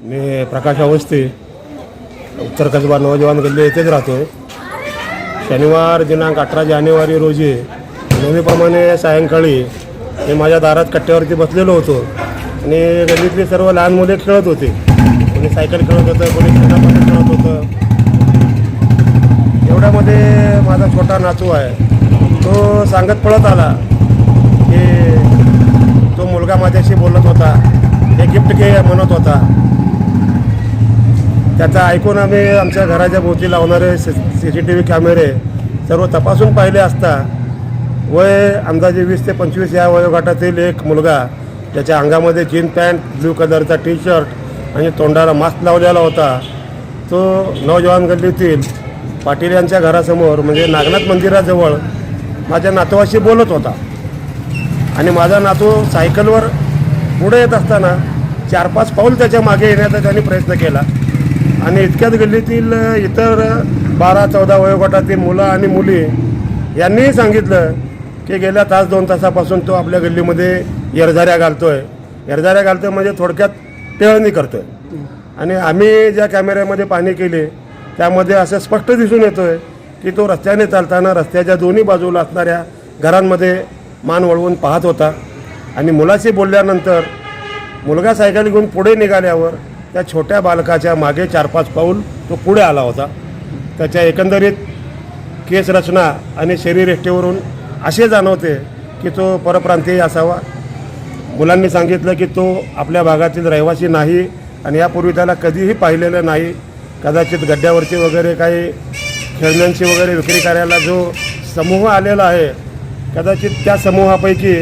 मी प्रकाश अवस्थी उत्तर कसबा नवजवान गल्ली येथेच राहतो. आहे शनिवार दिनांक अठरा जानेवारी रोजी नेहमीप्रमाणे सायंकाळी मी माझ्या दारात कट्ट्यावरती बसलेलो होतो आणि गल्लीतली सर्व लहान मुले खेळत होते. कोणी सायकल खेळत होतं कोणी खेळामध्ये खेळत होतं. एवढ्यामध्ये माझा छोटा नातू आहे. तो सांगत पळत आला की तो मुलगा माझ्याशी बोलत होता हे गिफ्ट घे म्हणत होता. त्याचा ऐकून आम्ही आमच्या घराच्या भोवती लावणारे सी सी टी व्ही कॅमेरे सर्व तपासून पाहिले असता वय अंदाजे वीस ते पंचवीस या वयोगटातील एक मुलगा त्याच्या अंगामध्ये जीन पॅन्ट ब्ल्यू कलरचा टी शर्ट आणि तोंडाला मास्क लावलेला होता. तो नवजवान गल्लीतील पाटील यांच्या घरासमोर म्हणजे नागनाथ मंदिराजवळ माझ्या नातवाशी बोलत होता. आणि माझा नातू सायकलवर पुढे येत असताना चार पाच पाऊल त्याच्यामागे येण्याचा त्यांनी प्रयत्न केला. आणि इतक्याच गल्लीतील इतर बारा चौदा वयोगटातील मुलं आणि मुली यांनीही सांगितलं की गेल्या तास दोन तासापासून तो आपल्या गल्लीमध्ये येरझाऱ्या घालतोय. येरझाऱ्या घालतोय म्हणजे थोडक्यात टेळणी करतोय. आणि आम्ही ज्या कॅमेऱ्यामध्ये पाणी केले त्यामध्ये असं स्पष्ट दिसून येतोय की तो रस्त्याने चालताना रस्त्याच्या दोन्ही बाजूला असणाऱ्या घरांमध्ये मान वळवून पाहत होता. आणि मुलाशी बोलल्यानंतर मुलगा सायकल घेऊन पुढे निघाल्यावर त्या छोट्या बालकाच्या मागे चार पाच पाऊल तो पुढे आला होता. त्याच्या एकंदरीत केस रचना आणि शरीरयष्टीवरून असे जाणवते की तो परप्रांतीय असावा. मुलांनी सांगितलं की तो आपल्या भागातील रहिवासी नाही आणि यापूर्वी त्याला कधीही पाहिलेलं नाही. कदाचित गड्ड्यावरती वगैरे काही खेळण्यांची वगैरे विक्री करायला जो समूह आलेला आहे कदाचित त्या समूहापैकी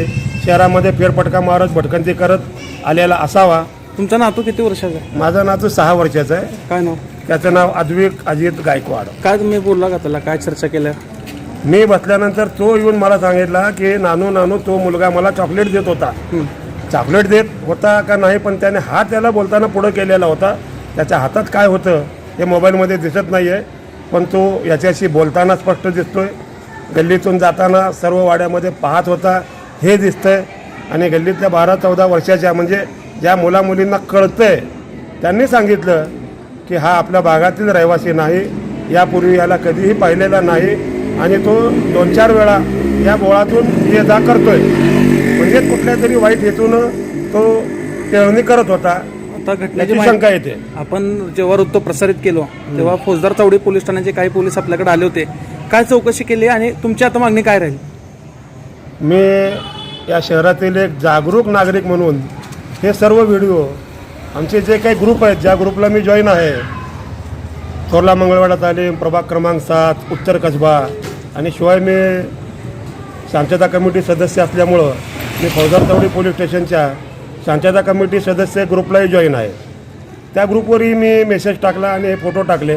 शहरामध्ये फेरफटका मारत भटकंती करत आलेला असावा. तुमचा नातू किती वर्षाचा आहे? माझा नातू सहा वर्षाचा आहे. काय नाव? त्याचं नाव अद्विक अजित गायकवाड. काय तुम्ही बोलला का त्याला? काय चर्चा केल्या? मी बसल्यानंतर तो येऊन मला सांगितला की नानू नानू तो मुलगा मला चॉकलेट देत होता. चॉकलेट देत होता का नाही? पण त्याने हात त्याला बोलताना पुढं केलेला होता. त्याच्या हातात काय होतं हे मोबाईलमध्ये दिसत नाही आहे पण तो याच्याशी बोलताना स्पष्ट दिसतोय. गल्लीतून जाताना सर्व वाड्यामध्ये पाहत होता. हे दिसतंय. आणि गल्लीतल्या बारा चौदा वर्षाच्या म्हणजे ज्या मुलामुलींना कळतंय त्यांनी सांगितलं की हा आपल्या भागातील रहिवासी नाही यापूर्वी याला कधीही पाहिलेला नाही आणि तो दोन चार वेळा या बोळातून ये जा करतोय. म्हणजे कुठल्या तरी वाईट हेतून तो टेळणी करत होता. आता घटनेची शंका येते. आपण जेव्हा वृत्त प्रसारित केलो तेव्हा फौजदार चौडी पोलीस ठाण्याचे काही पोलीस आपल्याकडे आले होते. काय चौकशी केली आणि तुमची आता मागणी काय राहील? मी या शहरातील एक जागरूक नागरिक म्हणून हे सर्व व्हिडिओ आमचे जे काही ग्रुप आहेत ज्या ग्रुपला मी जॉईन आहे थोरला मंगळवाडा तालीम प्रभाग क्रमांक सात उत्तर कसबा आणि शिवाय मी शांतता कमिटी सदस्य असल्यामुळं मी फौजदार चौडी पोलीस स्टेशनच्या शांतता कमिटी सदस्य ग्रुपलाही जॉईन आहे. त्या ग्रुपवरही मी मेसेज टाकला आणि हे फोटो टाकले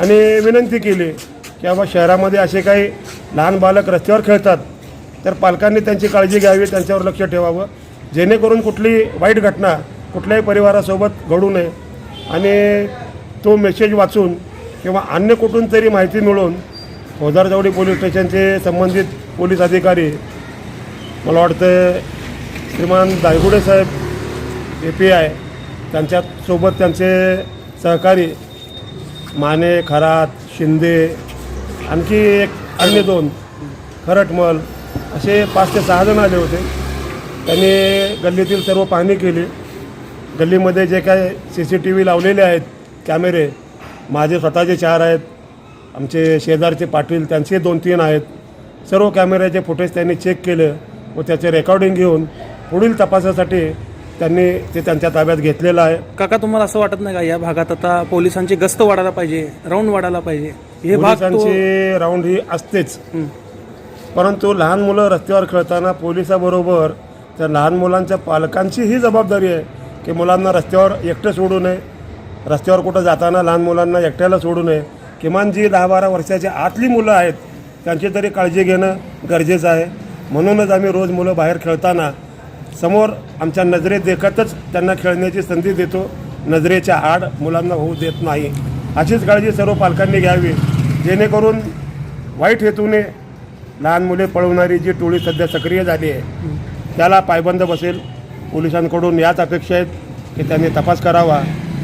आणि विनंती केली की बाबा शहरामध्ये असे काही लहान बालक रस्त्यावर खेळतात तर पालकांनी त्यांची काळजी घ्यावी त्यांच्यावर लक्ष ठेवावं. जेणेकरून कुठली वाईट घटना कुठल्याही परिवारासोबत घडू नये. आणि तो मेसेज वाचून किंवा अन्य कुठून तरी माहिती मिळून फौजदारजवडी पोलीस स्टेशनचे संबंधित पोलीस अधिकारी मला वाटतं श्रीमान दायगुडे साहेब ए पी आय त्यांच्यासोबत त्यांचे सहकारी माने खरात शिंदे आणखी एक अन्य दोन खरटमल असे पाच ते सहा जण आले होते. त्यांनी गल्लीतील सर्व पाहणी केली. गल्लीमध्ये जे काय सी सी टी व्ही लावलेले आहेत कॅमेरे माझे स्वतःचे चार आहेत आमचे शेजारचे पाटील त्यांचे दोन तीन आहेत. सर्व कॅमेऱ्याचे फुटेज त्यांनी चेक केले व त्याचे रेकॉर्डिंग घेऊन पुढील तपासासाठी त्यांनी ते त्यांच्या ताब्यात घेतलेलं आहे. काका तुम्हाला असं वाटत नाही का या भागात आता पोलिसांची गस्त वाढायला पाहिजे राऊंड वाढायला पाहिजे? हे पोलिसांची राऊंड ही असतेच. परंतु लहान मुलं रस्त्यावर खेळताना पोलिसाबरोबर त्या लहान मुलांच्या पालकांची ही जबाबदारी आहे की मुलांना रस्त्यावर एकटं सोडू नये. रस्त्यावर कुठं जाताना लहान मुलांना एकट्याला सोडू नये. किमान जी दहा बारा वर्षाची आतली मुलं आहेत त्यांची तरी काळजी घेणं गरजेचं आहे. म्हणूनच आम्ही रोज मुलं बाहेर खेळताना समोर आमच्या नजरेत देखतच त्यांना खेळण्याची संधी देतो. नजरेच्या आड मुलांना होऊ देत नाही. अशीच काळजी सर्व पालकांनी घ्यावी. जेणेकरून वाईट हेतूने लहान मुले पळवणारी जी टोळी सध्या सक्रिय झाली आहे त्याला पायबंद बसेल. पोलिसांकडून याच अपेक्षा आहेत की त्यांनी तपास करावा.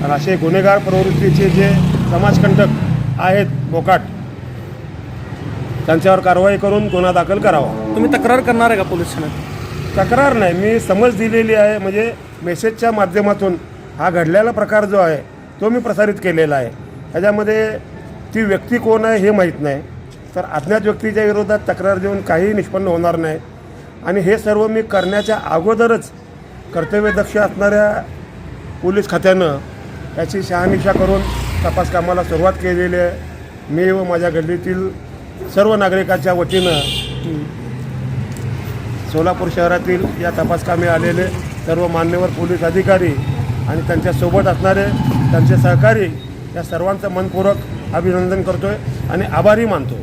आणि असे गुन्हेगार प्रवृत्तीचे जे समाजकंटक आहेत बोकाट त्यांच्यावर कारवाई करून गुन्हा दाखल करावा. तुम्ही तक्रार करणार आहे का पोलीस ठाण्यात? तक्रार नाही. मी समज दिलेली आहे. म्हणजे मेसेजच्या माध्यमातून हा घडलेला प्रकार जो आहे तो मी प्रसारित केलेला आहे. ह्याच्यामध्ये ती व्यक्ती कोण आहे हे माहीत नाही. तर अज्ञात व्यक्तीच्या विरोधात तक्रार देऊन काही निष्पन्न होणार नाही. आणि हे सर्व मी करण्याच्या अगोदरच कर्तव्यदक्ष असणाऱ्या पोलीस खात्यानं याची शहानिशा करून तपास कामाला सुरुवात केलेली आहे. मी व माझ्या गल्लीतील सर्व नागरिकांच्या वतीनं सोलापूर शहरातील या तपासकामी आलेले सर्व मान्यवर पोलीस अधिकारी आणि त्यांच्यासोबत असणारे त्यांचे सहकारी या सर्वांचं मनपूर्वक अभिनंदन करतो आहे आणि आभारी मानतो